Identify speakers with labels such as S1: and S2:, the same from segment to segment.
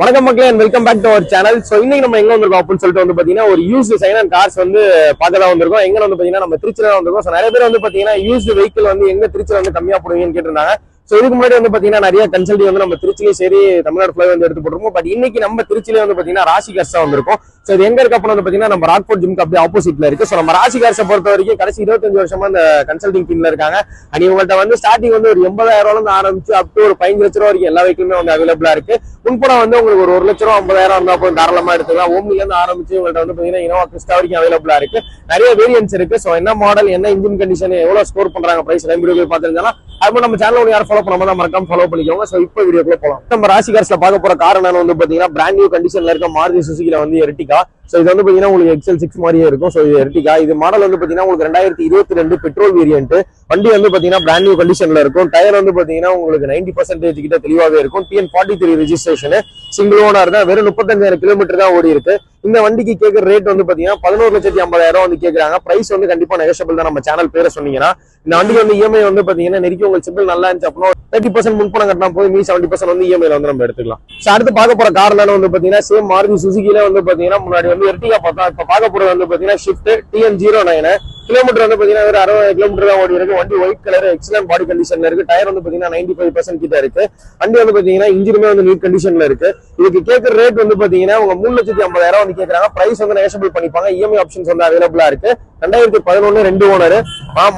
S1: வணக்கம் மக்களே welcome back to our channel so இன்னைக்கு நம்ம எங்க வந்திருக்கோம் அப்படின்னு சொல்லிட்டு வந்து பாத்தீங்கன்னா ஒரு யூஸ் சைன் அண்ட் கார்ஸ் வந்து பார்க்க தான் வந்திருக்கோம். எங்க வந்து பாத்தீங்கன்னா நம்ம திருச்சியில தான் வந்திருக்கோம். நிறைய பேர் வந்து பாத்தீங்கன்னா யூஸ் வெஹிக்கிள் வந்து எங்க திருச்சியில வந்து கம்மியா போடுவீங்கன்னு கேட்டிருந்தாங்க. ஸோ இதுக்கு முன்னாடி வந்து பாத்தீங்கன்னா நிறைய கன்சல்டி வந்து நம்ம திருச்சிலையும் சரி தமிழ்நாடு ஃபுல்லாக வந்து எடுத்து போட்டிருக்கோம். பட் இன்னைக்கு நம்ம திருச்சியில வந்து பாத்தீங்கன்னா ராசி கார்ஸ் தான் வந்திருக்கோம். சோ இது எங்க இருக்கு அப்படின்னு வந்து பாத்தீங்கன்னா நம்ம ராக்போர்ட் ஜிம்க்கு அப்படியே ஆப்போசிட்ல இருக்கு. சோ நம்ம ராசி பொறுத்த வரைக்கும் கடைசி இருபத்தஞ்சு வருஷமா இந்த கன்சல்டிங் டீம்ல இருக்காங்க. அண்ட் இவங்கள்ட்ட வந்து ஸ்டார்டிங் வந்து ஒரு எண்பதாயிரம் ரூபாய் ஆரம்பிச்சு அப் டு ஒரு பதினஞ்சு லட்ச ரூபா வரைக்கும் எல்லா வெஹிக்கிளுமே வந்து அவைலபிளா இருக்கு. முன்படம் வந்து உங்களுக்கு ஒரு ஒரு லட்ச ரூபா ஐம்பதாயிரம் இருந்தா போதும் தாராளமா எடுத்துக்கலாம். ஓம்னில இருந்து ஆரம்பிச்சு உங்கள்ட்ட வந்து பாத்தீங்கன்னா இனோவா கிறிஸ்டா வரைக்கும் அவைலபிளா இருக்கு. நிறைய வேரியன்ஸ் இருக்கு. சோ என்ன மாடல் என்ன இன்ஜின் கண்டிஷன் எவ்வளவு ஸ்கோர் பண்றாங்க பிரைஸ் ரெண்டு வீடியோ போய் பார்த்துருந்தாலும் அது நம்ம சேனல் யாரும் ஃபாலோ பண்ணாம தான் மறக்காம ஃபாலோ பண்ணிக்கோங்க. ஸோ இப்போ வீடியோக்குள்ள போகலாம் நம்ம ராசி பார்க்க போற காரணம் வந்து பாத்தீங்கன்னா பிராண்ட் நியூ கண்டிஷன்ல இருக்க மாருதி சுசுகில வந்து எர்டிகா ஸோ இது வந்து பாத்தீங்கன்னா உங்களுக்கு எக்ஸல் சிக்ஸ் மாதிரியே இருக்கும். ஸோ இது எர்டிகா இது மாடல் வந்து பாத்தீங்கன்னா உங்களுக்கு ரெண்டாயிரத்தி இருபத்தி ரெண்டு பெட்ரோல் வேரியன்ட் வண்டி வந்து பாத்தீங்கன்னா பிராண்ட் நியூ கண்டிஷன்ல இருக்கும். டயர் வந்து பாத்தீங்கன்னா உங்களுக்கு நைன்டி பர்சன்டேஜ் கிட்ட தெளிவாகவே இருக்கும். TN forty three registration single owner தான். வெறும் முப்பத்தஞ்சாயிரம் கிலோமீட்டர் தான் ஓடி இருக்கு. இந்த வண்டிக்கு கேட்குற ரேட் வந்து பாத்தீங்கன்னா பதினோரு லட்சத்தி ஐம்பதாயிரம் வந்து கேட்கறாங்க பிரைஸ் வந்து கண்டிப்பா நெகஷபிள் தான். நம்ம சேனல் பேரை சொன்னீங்கன்னா இந்த வண்டிக்கு வந்து இஎம்ஐ வந்து பாத்தீங்கன்னா நெருக்கி உங்களுக்கு சிம்பிள் நல்லா இருந்துச்சு அப்படின்னா தேர்ட்டி பர்சன்ட் முன்பணம் கட்டினா போது மீ செவன்டி பர்சன்ட் வந்து இஎம்ஐல வந்து நம்ம எடுத்துக்கலாம். அடுத்து பார்க்க போற கார் வந்து பாத்தீங்கன்னா சேம் மாருதி சுசுகில வந்து பாத்தீங்கன்னா முன்னாடி வந்து எர்டிகா பார்த்தா இப்ப பார்க்க போறது வந்து பாத்தீங்கன்னா Swift TN zero nine kilometre வந்து பாத்தீங்கன்னா ஒரு அறுபது கிலோமீட்டர் தான் ஓடி இருக்கு வண்டி ஒயிட் கலர் எக்ஸலன்ட் பாடி கண்டிஷன்ல இருக்கு. டயர் வந்து பாத்தீங்கன்னா நைன்டி ஃபைவ் பர்சன்ட் கிட்ட இருக்கு. வண்டி வந்து பாத்தீங்கன்னா இன்ஜினுமே வந்து நீட் கண்டிஷன்ல இருக்கு. இதுக்கு கேட்கற ரேட் வந்து பாத்தீங்கன்னா உங்க மூணு லட்சத்தி ஐம்பதாயிரம் வந்து கேட்கறாங்க பிரைஸ் வந்து நெகசபிள் பண்ணிப்பாங்க. இஎம்ஐ ஆப்ஷன்ஸ் வந்து அவைலபிளா இருக்கு. ரெண்டாயிரத்தி பதினொன்னு ரெண்டு ஓனர்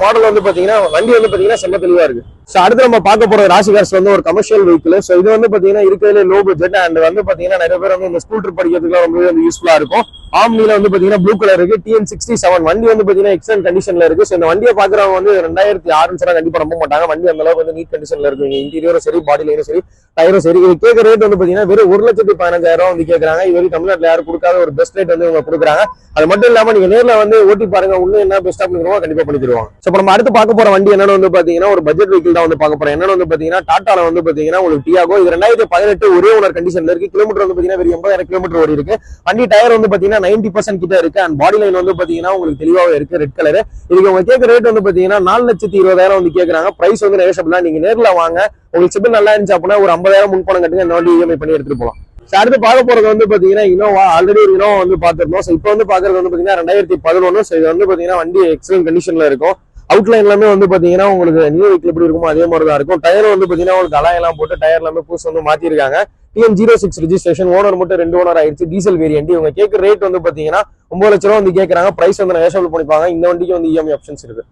S1: மாடல் வந்து பாத்தீங்கன்னா வண்டி வந்து பாத்தீங்கன்னா செம்ம தெளிவா இருக்கு. சோ அடுத்து நம்ம பார்க்க போற ராசிகார்ஸ் வந்து ஒரு கமர்ஷியல் வெஹிக்கிள் சோ இது வந்து பாத்தீங்கன்னா இருக்கிறதுல லோ பட்ஜெட் அண்ட் வந்து பாத்தீங்கன்னா நிறைய பேர் வந்து இந்த ஸ்கூல் ட்ரிப் படிக்கிறதுக்கு ரொம்பவே வந்து யூஸ்ஃபுல்லா இருக்கும். ஆம்னில வந்து பாத்தீங்கன்னா ப்ளூ கலர் இருக்கு. டிஎன் சிக்ஸ்டி செவன் வண்டி வந்து பாத்தீங்கன்னா எக்ஸலன்ட் கண்டிஷன்ல இருக்கு. சோ இந்த வண்டியை பாக்குறவங்க வந்து ரெண்டாயிரத்தி ஆறுன்னு சொன்னா கண்டிப்பா நம்ப மாட்டாங்க. வண்டி அந்த அளவுக்கு வந்து நீட் கண்டிஷன்ல இருக்கு. இன்டீரியரும் சரி பாடி லைனும் சரி டயரும் சரி. இது கேட்க ரேட் வந்து பாத்தீங்கன்னா வெறும் ஒரு லட்சத்தி பதினஞ்சாயிரம் வந்து கேட்கறாங்க இது வரைக்கும் தமிழ்நாட்டுல யாரும் கொடுக்காத ஒரு பெஸ்ட் ரேட் வந்து இவங்க கொடுக்குறாங்க. அது மட்டும் இல்லாம நீங்க நேர்ல வந்து ஓட்டி பாருங்க. இன்னும் என்ன பெஸ்டா பண்ணிக்கிறோமோ கண்டிப்பா பண்ணி தருவாங்க. சோ நம்ம அடுத்து பார்க்க போற வண்டி என்னன்னு வந்து பாத்தீங்கன்னா ஒரு பட்ஜெட் வெஹிக்கிள் தான் வந்து பார்க்க போறேன் என்னன்னு வந்து பாத்தீங்கன்னா டாட்டால வந்து பாத்தீங்கன்னா உங்களுக்கு டியாகோ இது ரெண்டாயிரத்தி பதினெட்டு ஒரே ஓனர் கண்டிஷன்ல இருக்கு. கிலோமீட்டர் வந்து பாத்தீங்கன்னா வெறும் எண்பதாயிரம் கிலோமீட்டர் ஓடி இருக்கு. வண்டி டயர் வந்து பாத்தீங்கன்னா நைன்டி பர்சன்ட் கிட்ட இருக்கு. அண்ட் பாடி லைன் வந்து பாத்தீங்கன்னா உங்களுக்கு தெளிவாக இருக்கு. ரெட் கலர் இதுக்கு அவங்க கேட்க ரேட் வந்து பாத்தீங்கன்னா நாலு லட்சத்தி இருபதாயிரம் வந்து கேக்குறாங்க. பிரைஸ் வந்து நெகஷபிள் நீங்க நேர்ல வாங்க. உங்களுக்கு சிபில் நல்லா இருந்துச்சு அப்படின்னா ஒரு ஐம்பதாயிரம் முன்பணம் கட்டுங்க இந்த வண்டி இஎம்ஐ பண்ணி எடுத்துட்டு போலாம். அடுத்து பார்க்க போறது வந்து பாத்தீங்கன்னா இனோவா ஆல்ரெடி ஒரு இனோவா வந்து பாத்துருந்தோம் இப்ப இப்போ வந்து பாக்குறது வந்து பாத்தீங்கன்னா ரெண்டாயிரத்தி பதினொன்னு. இது வந்து பாத்தீங்கன்னா வண்டி எக்ஸலன்ட் கண்டிஷன்ல இருக்கும். அவுட்லைன் எல்லாமே வந்து பாத்தீங்கன்னா உங்களுக்கு நியூ வெஹிக்கிள் எப்படி இருக்குமோ அதே மாதிரி தான் இருக்கும். டயர் வந்து பாத்தீங்கன்னா உங்களுக்கு அலாயெல்லாம் போட்டு டயர் எல்லாமே புதுசு வந்து மாத்திருக்காங்க. TN zero six registration owner மட்டும் ரெண்டு ஓனர் ஆயிடுச்சு டீசல் வேரியன்ட் இவங்க கேட்குற ரேட் வந்து பாத்தீங்கன்னா ஒன்பது லட்ச ரூபா வந்து கேட்கறாங்க பிரைஸ் வந்து நேஷபிள் பண்ணிப்பாங்க. இந்த வண்டிக்கு வந்து இஎம்ஐ ஆப்ஷன்ஸ் இருக்கு.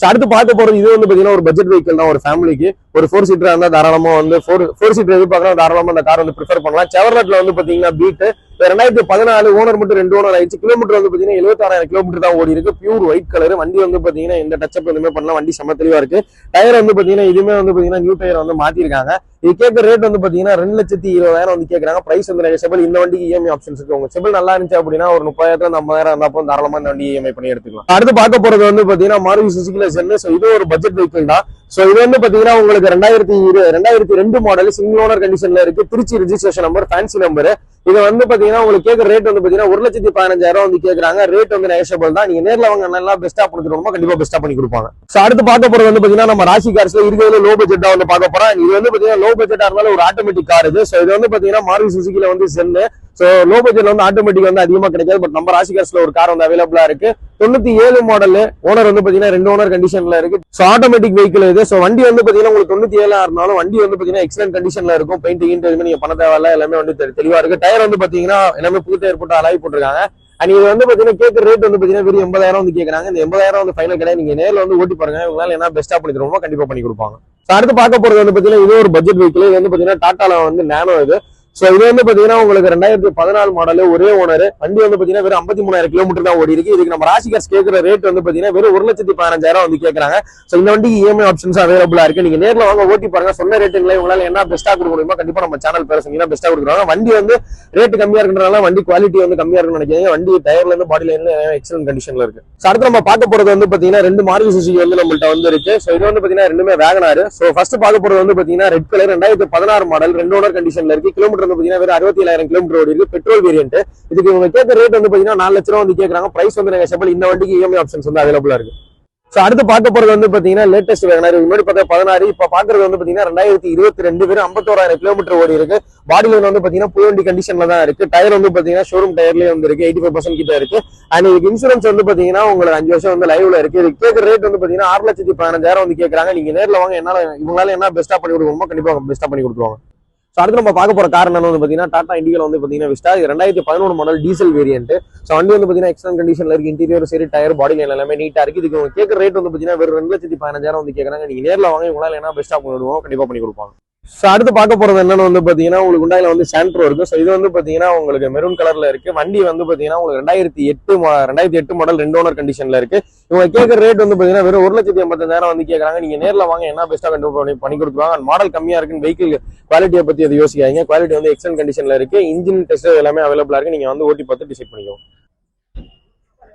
S1: ஸோ அடுத்து பார்க்க போறது இது வந்து பாத்தீங்கன்னா ஒரு பட்ஜெட் வெஹிக்கிள் தான் ஒரு ஃபேமிலிக்கு ஒரு ஃபோர் சீட்டரா இருந்தால் தாராளமா வந்து ஃபோர் ஃபோர் சீட்டர் எதிர்பார்க்கலாம் தாராளமா அந்த கார் வந்து ப்ரிஃபர் பண்ணலாம். செவர்லெட்ல வந்து பாத்தீங்கன்னா பீட் ரெண்டாயிரத்தி பதினாலு ஓனர் மட்டும் ரெண்டு ஓனர் ஆயிடுச்சு. கிலோமீட்டர் வந்து பாத்தீங்கன்னா எழுபத்தாறாயிரம் கிலோமீட்டர் தான் ஓடி இருக்கு. பியூர் ஒயிட் கலர் வண்டி வந்து பாத்தீங்கன்னா எந்த டச்சப் எதுவுமே பண்ணலாம் வண்டி செம்ம தெளிவா இருக்கு. டயர் வந்து பாத்தீங்கன்னா இதுவுமே வந்து பாத்தீங்கன்னா நியூ டயர் வந்து மாத்திருக்காங்க. இது கேட்க ரேட் வந்து பாத்தீங்கன்னா ரெண்டு லட்சத்தி இருபதாயிரம் வந்து கேட்கறாங்க பிரைஸ் வந்து நிறைய. செபிள் இந்த வண்டிக்கு இஎம்ஐ ஆப்ஷன்ஸ் இருக்கு. உங்க செபிள் நல்லா இருந்துச்சு அப்படின்னா ஒரு முப்பதாயிரத்துல இருந்து ஐம்பதாயிரம் இருந்தா போதும். தாராளமா இந்த வண்டி இஎம்ஐ பண்ணி எடுத்துக்கலாம். அடுத்து பார்க்க போறது வந்து பாத்தீங்கன்னா மாருதி சுசுகில சென்னு ஸோ இது ஒரு பட்ஜெட் வெஹிக்கிள் தான். சோ இது வந்து பாத்தீங்கன்னா உங்களுக்கு ரெண்டாயிரத்தி இரு ரெண்டாயிரத்தி ரெண்டு மாடல் சிங்கிள் ஓனர் கண்டிஷன்ல இருக்கு. Trichy registration number fancy number இது வந்து பாத்தீங்கன்னா உங்களுக்கு கேட்க ரேட் வந்து பாத்தீங்கன்னா ஒரு லட்சத்தி பதினஞ்சாயிரம் வந்து கேட்கறாங்க ரேட் வந்து நேஷபிள் தான். நீங்க நேர்ல அவங்க நல்லா பெஸ்டா கொடுத்துருவோமோ கண்டிப்பா பெஸ்டா பண்ணி கொடுப்பாங்க. சோ அடுத்து பார்க்க போறது வந்து பாத்தீங்கன்னா நம்ம ராசி கார்ஸ்ல இருக்கிறதுல லோ பட்ஜெட்டா வந்து பார்க்க போறோம். இது வந்து பாத்தீங்கன்னா லோ பட்ஜெட்டா இருந்தாலும் ஒரு ஆட்டோமேட்டிக் கார் இது. சோ இது வந்து பாத்தீங்கன்னா மாருதி சுசுக்கில வந்து சென்னு சோ லோ பட்ஜெட்ல வந்து ஆட்டோமேட்டிக் வந்து அதிகமா கிடைக்காது. பட் நம்ம ராசி ஒரு கார் வந்து அவைலபிளா இருக்கு. தொண்ணூத்தி ஏழு மாடல் ஓனர் வந்து பாத்தீங்கன்னா ரெண்டு ஓனர் கண்டிஷன்ல இருக்கு. சோ ஆட்டோமேட்டிக் வெஹிக்கிள் இது. சோ வண்டி வந்து பாத்தீங்கன்னா உங்களுக்கு தொண்ணூத்தி ஏழா இருந்தாலும் வண்டி வந்து பாத்தீங்கன்னா எக்ஸலன்ட் கண்டிஷன்ல இருக்கும். பெயிண்ட் கீண்ட் எதுவுமே நீங்க பண்ண தேவையில்ல. எல்லாமே வந்து தெளிவா இருக்கு. டயர் வந்து பாத்தீங்கன்னா எல்லாமே புது டயர் போட்டு அலாய் போட்டிருக்காங்க. அண்ட் இது வந்து பாத்தீங்கன்னா கேட்க ரேட் வந்து பாத்தீங்கன்னா வெறும் எண்பதாயிரம் வந்து கேக்குறாங்க. இந்த எண்பதாயிரம் வந்து ஃபைனல் கிடையாது. நீங்க நேர்ல வந்து ஓட்டி பாருங்க. உங்களால என்ன பெஸ்டா பண்ணி தருவோமோ கண்டிப்பா பண்ணி கொடுப்பாங்க. அடுத்து பார்க்க போறது வந்து பாத்தீங்கன்னா இது ஒரு பட்ஜெட் வெஹிக்கிள் இது வந்து பாத்தீங்கன்னா டாட்டால வந்து நேனோ இது. சோ இது வந்து பாத்தீங்கன்னா உங்களுக்கு ரெண்டாயிரத்தி பதினாலு மாடல் ஒரே ஓனர் வண்டி வந்து பாத்தீங்கன்னா வெறும் ஐம்பத்தி மூணாயிரம் கிலோமீட்டர் தான் ஓடி இருக்கு. இதுக்கு நம்ம ராசிகாஸ் கேட்குற ரேட் வந்து பாத்தீங்கன்னா வெறும் ஒரு லட்சத்தி பதினஞ்சாயிரம் வந்து கேட்கறாங்க சோ இந்த வண்டிக்கு இஎம்ஐ ஆப்ஷன்ஸ் அவைலபிளா இருக்கு. நீங்க நேரில் வாங்க ஓட்டி பாருங்க. சொன்ன ரேட்டுங்களே உங்களால என்ன பெஸ்டா கொடுக்க முடியுமோ கண்டிப்பா நம்ம சேனல் பேர சொன்னீங்கன்னா பெஸ்டா கொடுக்குறாங்க வண்டி வந்து ரேட் கம்மியா இருக்கிறனால வண்டி குவாலிட்டி வந்து கம்மியா இருக்குன்னு நினைக்கிறீங்க வண்டி டயர்ல இருந்து பாடியில இருந்து எக்ஸலன்ட் கண்டிஷன்ல இருக்கு. சோ அடுத்து நம்ம பார்க்க போறது வந்து பாத்தீங்கன்னா ரெண்டு மாருதி சுசுகி வந்து நம்மள்ட்ட வந்து இருக்கு. சோ இது வந்து பாத்தீங்கன்னா ரெண்டுமே வேகனாரு சோ ஃபர்ஸ்ட் பார்க்க போறது வந்து பாத்தீங்கன்னா ரெட் கலர் ரெண்டாயிரத்தி பதினாறு மாடல் ரெண்டு ஓனர் கண்டிஷன்ல இருக்கு. கிலோமீட்டர் வந்து பாத்தீங்கன்னா வெறும் அறுபத்தி ஏழாயிரம் கிலோமீட்டர் ஓடி இருக்கு. பெட்ரோல் வேரியன்ட் இதுக்கு இவங்க கேட்க ரேட் வந்து பாத்தீங்கன்னா நாலு லட்ச ரூபா வந்து கேட்கறாங்க. பிரைஸ் வந்து நெகஷபிள் இந்த வண்டிக்கு இஎம்ஐ ஆப்ஷன்ஸ் வந்து அவைலபிளா இருக்கு. ஸோ அடுத்து பார்க்க போறது வந்து பாத்தீங்கன்னா லேட்டஸ்ட் வேகனார். முன்னாடி பார்த்தா பதினாறு இப்ப பாக்குறது வந்து பாத்தீங்கன்னா ரெண்டாயிரத்தி இருபத்தி ரெண்டு பேரும் ஐம்பத்தோராயிரம் கிலோமீட்டர் ஓடி இருக்கு. பாடி வந்து பாத்தீங்கன்னா புயண்டி கண்டிஷன்ல தான் இருக்கு. டயர் வந்து பாத்தீங்கன்னா ஷோரூம் டயர்லயே வந்து இருக்கு. எயிட்டி ஃபைவ் பர்சன்ட் கிட்ட இருக்கு. அண்ட் இதுக்கு இன்சூரன்ஸ் வந்து பாத்தீங்கன்னா உங்களுக்கு அஞ்சு வருஷம் வந்து லைவ்ல இருக்கு. இது கேட்கற ரேட் வந்து பாத்தீங்கன்னா ஆறு லட்சத்தி பதினஞ்சாயிரம் வந்து கேட்கறாங்க. நீங்க நேர்ல வாங்க. என்னால இவங்களால என்ன பெஸ்டா பண்ணி கொடுக்கணுமோ கண்டிப்பா பெஸ்டா பண்ணி கொடுத்துருவாங்க. ஸோ அடுத்து நம்ம பார்க்க போற கார் என்ன வந்து பாத்தீங்கன்னா டாடா இண்டிகா வந்து பாத்தீங்கன்னா விஸ்டா இது ரெண்டாயிரத்தி பதினொன்று மாடல் டீசல் வேரியன்ட் ஸோ வண்டி வந்து பார்த்தீங்கன்னா எக்ஸலன் கண்டிஷன்ல இருக்கு இன்டீரியர் சரி டயர் பாடி லைன் எல்லாமே நீட்டா இருக்கு. இதுக்கு உங்க ரேட் வந்து பாத்தீங்கன்னா வெறும் ரெண்டு லட்சத்தி பதினஞ்சாயிரம் வந்து கேட்குறாங்க நீங்க நேர்ல வாங்க இவங்களால என்ன பெஸ்டா பண்ணிவிடுவோம் கண்டிப்பாக கண்டிப்பா பண்ணி கொடுப்பாங்க. ஸோ அடுத்து பார்க்க போறது என்னன்னு வந்து பாத்தீங்கன்னா உங்களுக்கு உண்டாயில் வந்து சாண்ட்ரோ இருக்கு. ஸோ இது வந்து பாத்தீங்கன்னா உங்களுக்கு மெரூன் கலர்ல இருக்கு. வண்டி வந்து பாத்தீங்கன்னா உங்களுக்கு ரெண்டாயிரத்தி எட்டு ரெண்டாயிரத்தி எட்டு மாடல் ரெண்டு ஓனர் கண்டிஷன்ல இருக்கு. இவங்க கேட்கற ரேட் வந்து பாத்தீங்கன்னா வெறும் ஒரு லட்சத்தி எண்பத்தஞ்சாயிரம் வந்து கேட்குறாங்க நீங்கள் நேரில் வாங்க என்ன பெஸ்ட்டா கண்டு பண்ணி பண்ணி கொடுத்துருவாங்க. மாடல் கம்மியா இருக்குன்னு வெஹிக்கிள் குவாலிட்டியை பத்தி அதை யோசிக்காதீங்க. குவாலிட்டி வந்து எக்ஸலன் கண்டிஷன்ல இருக்கு. இன்ஜின் டெஸ்ட் எல்லாமே அவைலபிளா இருக்கு. நீங்க வந்து ஓட்டி பார்த்து டிசைட் பண்ணிக்கோங்க.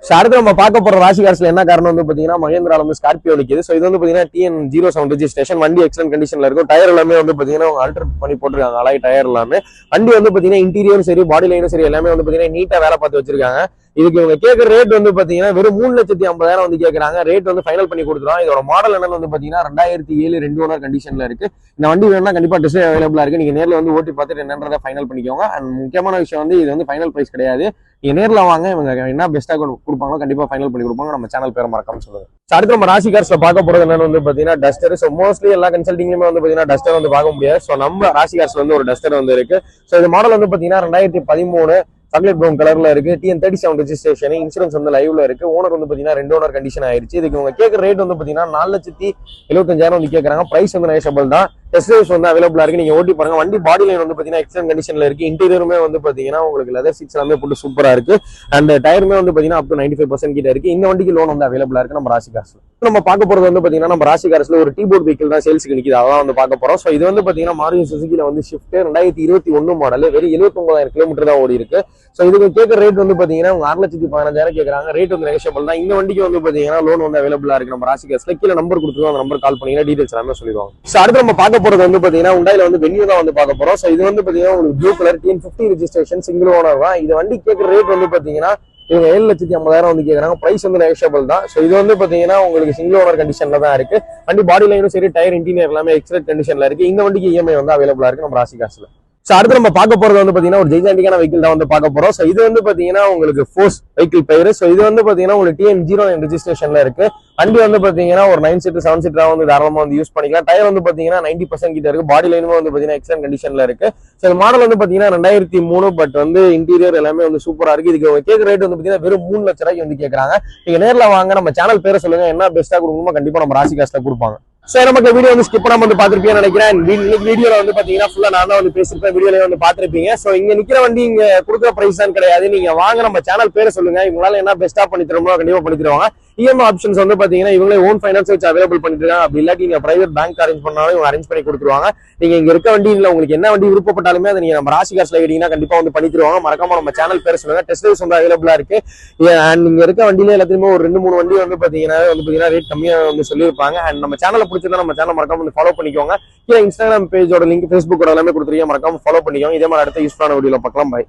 S1: ஸோ அடுத்து நம்ம பார்க்க போற ராசி என்ன காரணம் வந்து பாத்தீங்கன்னா மகேந்திரால வந்து ஸ்கார்பியோ நிக்குது ஸோ இது வந்து பாத்தீங்கன்னா டிஎன் ஜீரோ செவன் ரெஜிஸ்ட்ரேஷன் வண்டி எக்ஸலன் கண்டிஷன்ல இருக்கும். டயர் எல்லாமே வந்து பாத்தீங்கன்னா அவங்க ஆல்டர் பண்ணி போட்டிருக்காங்க. அலாய் டயர் எல்லாமே. வண்டி வந்து பாத்தீங்கன்னா இன்டீரியரும் சரி பாடி லைனும் சரி எல்லாமே வந்து பாத்தீங்கன்னா நீட்டா வேலை பார்த்து வச்சிருக்காங்க. இதுக்கு இவங்க கேட்குற ரேட் வந்து பார்த்தீங்கன்னா வெறும் மூணு லட்சத்தி ஐம்பதாயிரம் வந்து கேட்குறாங்க ரேட் வந்து ஃபைனல் பண்ணி கொடுத்துருவோம் இதோட மாடல் என்னன்னு வந்து பார்த்தீங்கன்னா ரெண்டாயிரத்தி ஏழு ரெண்டு ஓனர் கண்டிஷனில் இருக்கு. இந்த வண்டி வேணும்னா கண்டிப்பாக டிஸ்பிளே அவைலபிளாக இருக்கு. நீங்கள் நேரில் வந்து ஓட்டி பார்த்துட்டு என்னன்றதை ஃபைனல் பண்ணிக்கோங்க. அண்ட் முக்கியமான விஷயம் வந்து இது வந்து ஃபைனல் பிரைஸ் கிடையாது. நீங்கள் நேரில் வாங்க. இவங்க என்ன பெஸ்ட்டாக கொடுப்பாங்களோ கண்டிப்பாக ஃபைனல் பண்ணி கொடுப்பாங்க. நம்ம சேனல் பேர் மறக்காம சொல்லுங்க. அடுத்து நம்ம ராசி கார்ஸ்ல பார்க்க போறது என்னன்னு வந்து பாத்தீங்கன்னா டஸ்டர் ஸோ மோஸ்ட்லி எல்லா கன்சல்டிங்லயுமே வந்து பாத்தீங்கன்னா டஸ்டர் வந்து பார்க்க முடியாது. ஸோ நம்ம ராசி கார்ஸ்ல வந்து ஒரு டஸ்டர் வந்து இருக்கு. ஸோ இந்த மாடல் வந்து பாத்தீங்கன்னா ரெண்டாயிரத்தி பதிமூணு சாக்லேட் ப்ரௌன் கலர்ல இருக்கு. TN thirty seven registration insurance வந்து லைவ்ல இருக்கு. ஓனர் வந்து பாத்தீங்கன்னா ரெண்டு ஓனர் கண்டிஷன் ஆயிருச்சு. இதுக்கு உங்க கேட்கற ரேட் வந்து பாத்தீங்கன்னா நாலு லட்சத்தி எழுபத்தஞ்சாயிரம் வந்து கேட்கறாங்க பிரைஸ் வந்து நேஷபிள் தான். டெஸ்ட் ரைஸ் வந்து அவைலபிளா இருக்கு. நீங்க ஓட்டி பாருங்க. வண்டி பாடி லைன் வந்து பாத்தீங்கன்னா எக்ஸலன் கண்டிஷன்ல இருக்கு. இன்டீரியருமே வந்து பாத்தீங்கன்னா உங்களுக்கு லெதர் சீட்ஸ் எல்லாமே போட்டு சூப்பரா இருக்கு. அண்ட் டயருமே வந்து பாத்தீங்கன்னா up to ninety five percent கிட்ட இருக்கு. இந்த வண்டிக்கு லோன் வந்து அவைலபிளா இருக்கு. நம்ம ராசி காசு நம்ம பார்க்க போறது வந்து பாத்தீங்கன்னா நம்ம ராசி காசுல ஒரு டீ போர்ட் வெஹிக்கிள் தான் சேல்ஸ்க்கு நிக்குது. அதான் வந்து பார்க்க போறோம். ஸோ இது வந்து பாத்தீங்கன்னா மாருதி சுசுக்கில வந்து ஷிஃப்ட் ரெண்டாயிரத்தி இருபத்தி ஒன்னு மாடல் வெறும் எழுபத்தி ஒன்பதாயிரம் கிலோமீட்டர் தான் ஓடி இருக்கு. ஸோ இதுக்கு கேட்கற ரேட் வந்து பாத்தீங்கன்னா உங்க ஆறு லட்சத்தி பதினஞ்சாயிரம் கேட்கறாங்க ரேட் வந்து நெகஷியபிள் தான். இந்த வண்டிக்கு வந்து பாத்தீங்கன்னா லோன் வந்து அவைலபிளா இருக்கு. நம்ம ராசி காசுல கீழே நம்பர் கொடுத்துருவோம் அந்த நம்பர் கால் பண்ணீங்கன்னா டீடைல்ஸ் எல்லாமே சொல்லிடுவாங்க. ஸோ அடுத்து நம்ம பார்க்க போறது வந்து பாத்தீங்கன்னா உண்டாயில வந்து வென்யூ தான் வந்து பார்க்க போறோம். ஸோ இது வந்து பாத்தீங்கன்னா உங்களுக்கு blue colour TN fifty registration single owner தான். இது வண்டி கேட்கற ரேட் வந்து பாத்தீங்கன்னா இவங்க ஏழு லட்சத்தி ஐம்பதாயிரம் வந்து கேட்குறாங்க ப்ரைஸ் வந்து நெகஷியபிள் தான். ஸோ இது வந்து பார்த்தீங்கன்னா உங்களுக்கு சிங்கிள் ஓனர் கண்டிஷனில் தான் இருக்கு. வண்டி பாடி லைனும் சரி டயர் இன்டீரியர் எல்லாமே எக்ஸலட் கண்டிஷனில் இருக்கு. இந்த வண்டிக்கு இஎம்ஐ வந்து அவைலபிளாக இருக்கு நம்ம ராசி காசில் ஸோ அடுத்து நம்ம பார்க்க போறது வந்து பாத்தீங்கன்னா ஒரு ஜெய்சாண்டிக்கான வெஹிக்கிள் தான் வந்து பார்க்க போறோம். ஸோ இது வந்து பார்த்தீங்கன்னா உங்களுக்கு ஃபோர்ஸ் வெஹிக்கிள் பெயர் ஸோ இது வந்து பாத்தீங்கன்னா உங்களுக்கு டிஎம் ஜீரோ ரெஜிஸ்ட்ரேஷன்ல இருக்கு. வண்டி வந்து பாத்தீங்கன்னா ஒரு நைன் சீட்டர் செவன் சீட்டரா வந்து தாராளமா வந்து யூஸ் பண்ணிக்கலாம். டயர் வந்து பாத்தீங்கன்னா நைன்டி பர்சன்ட் கிட்ட இருக்கு. பாடி லைனுமே வந்து பாத்தீங்கன்னா எக்ஸலன் கண்டிஷன்ல இருக்கு. ஸோ இந்த மாடல் வந்து பாத்தீங்கன்னா ரெண்டாயிரத்தி மூணு பட் வந்து இன்டீரியர் எல்லாமே வந்து சூப்பரா இருக்கு. இதுக்கு கேட்குற ரேட் வந்து பாத்தீங்கன்னா வெறும் மூணு லட்ச ரூபாய்க்கு வந்து கேட்கறாங்க நீங்க நேரில் வாங்க நம்ம சேனல் பேரை சொல்லுங்க. என்ன பெஸ்ட்டா கொடுக்கணுமோ கண்டிப்பா நம்ம ராசி காசுல கொடுப்பாங்க. சார் நமக்கு வீடியோ வந்து ஸ்கிப் பண்ணாம வந்து பாத்திருப்பீங்கன்னு நினைக்கிறேன். வீடியோல வந்து பாத்தீங்கன்னா ஃபுல்லா நான் தான் வந்து பேசிருப்பேன் வீடியோல வந்து பாத்திருப்பீங்க சோ இங்க நிக்கிற வண்டி இங்க கொடுக்குற பிரைஸ் தான் கிடையாது. நீங்க வாங்க நம்ம சேனல் பேரை சொல்லுங்க. இவங்களால என்ன பெஸ்டா பண்ணி தருமோ கண்டிப்பா பண்ணி தருவாங்க. இஎம்ஐ ஆப்ஷன்ஸ் வந்து பாத்தீங்கன்னா இவங்களே ஓன் ஃபைனான்ஸ் வச்சு அவைலபிள் பண்ணிட்டு இருக்காங்க. அப்படி இல்லாட்டி நீங்க பிரைவேட் பேங்க் அரேஞ்ச் பண்ணாலும் இவங்க அரேஞ்ச் பண்ணி கொடுத்துருவாங்க. நீங்க இங்க இருக்க வண்டி இல்ல உங்களுக்கு என்ன வண்டி விருப்பப்பட்டாலுமே அதை நீங்க நம்ம ராசி காசுல கேட்டீங்கன்னா கண்டிப்பா வந்து பண்ணி தருவாங்க மறக்காம நம்ம சேனல் பேர் சொல்லுங்க. டெஸ்ட் ரைஸ் வந்து அவைலபிளா இருக்கு. அண்ட் நீங்க இருக்க வண்டியில எல்லாத்தையுமே ஒரு ரெண்டு மூணு வண்டி வந்து பாத்தீங்கன்னா வந்து பாத்தீங்கன்னா ரேட் கம்மியா வந்து சொல்லியிருப்பாங்க. அண்ட் நம்ம சேனலை பிடிச்சிருந்தா நம்ம சேனல் மறக்காம வந்து ஃபாலோ பண்ணிக்கோங்க. கீழே இன்ஸ்டாகிராம் பேஜோட லிங்க் ஃபேஸ்புக்கோட எல்லாமே கொடுத்துருக்கீங்க. மறக்காம ஃபாலோ பண்ணிக்கோங்க. இதே மாதிரி அடுத்த யூஸ்ஃபுல்லான வீடியோல பார்க்கலாம். பாய்